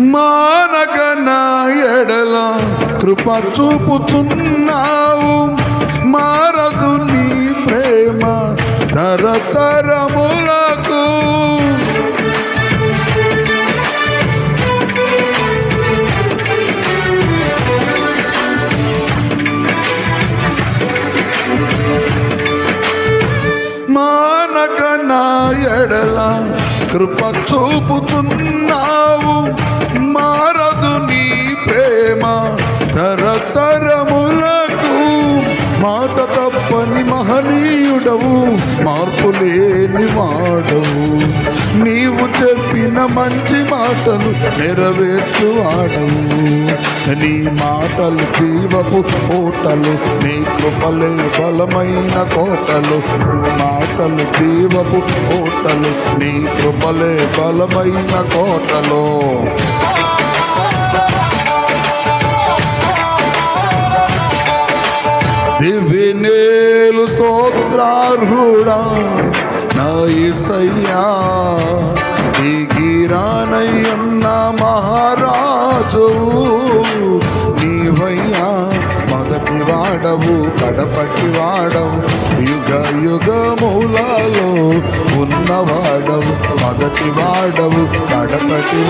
మానక నా ఎడల కృప చూపుతున్నావు మారదు నీ ప్రేమ తరతరములకు. మానక నా ఎడల కృప చూపుతున్నావు మారదు నీ ప్రేమ తరతరములకు. మాట తప్పని మహనీయుడవు మార్పు లేని వాడవు. నీవు చెప్పి మంచి మాటలు నెరవేర్చువాడవు. నీ మాటలు జీవపు కోటలు నీ కృపలే బలమైన కోటలు. మాటలు జీవపు కోటలు నీ కృపలే బలమైన కోటలు. దివినేలు స్తోత్రార్హుడా నా ఇసయ్యా దిగిరానయ్యన్న మహారాజు నీవయ్యా మొదటి వాడవు కడపటి వాడవు యుగ యుగ మూలాలు ఉన్నవాడవు మొదటి వాడవు కడపటి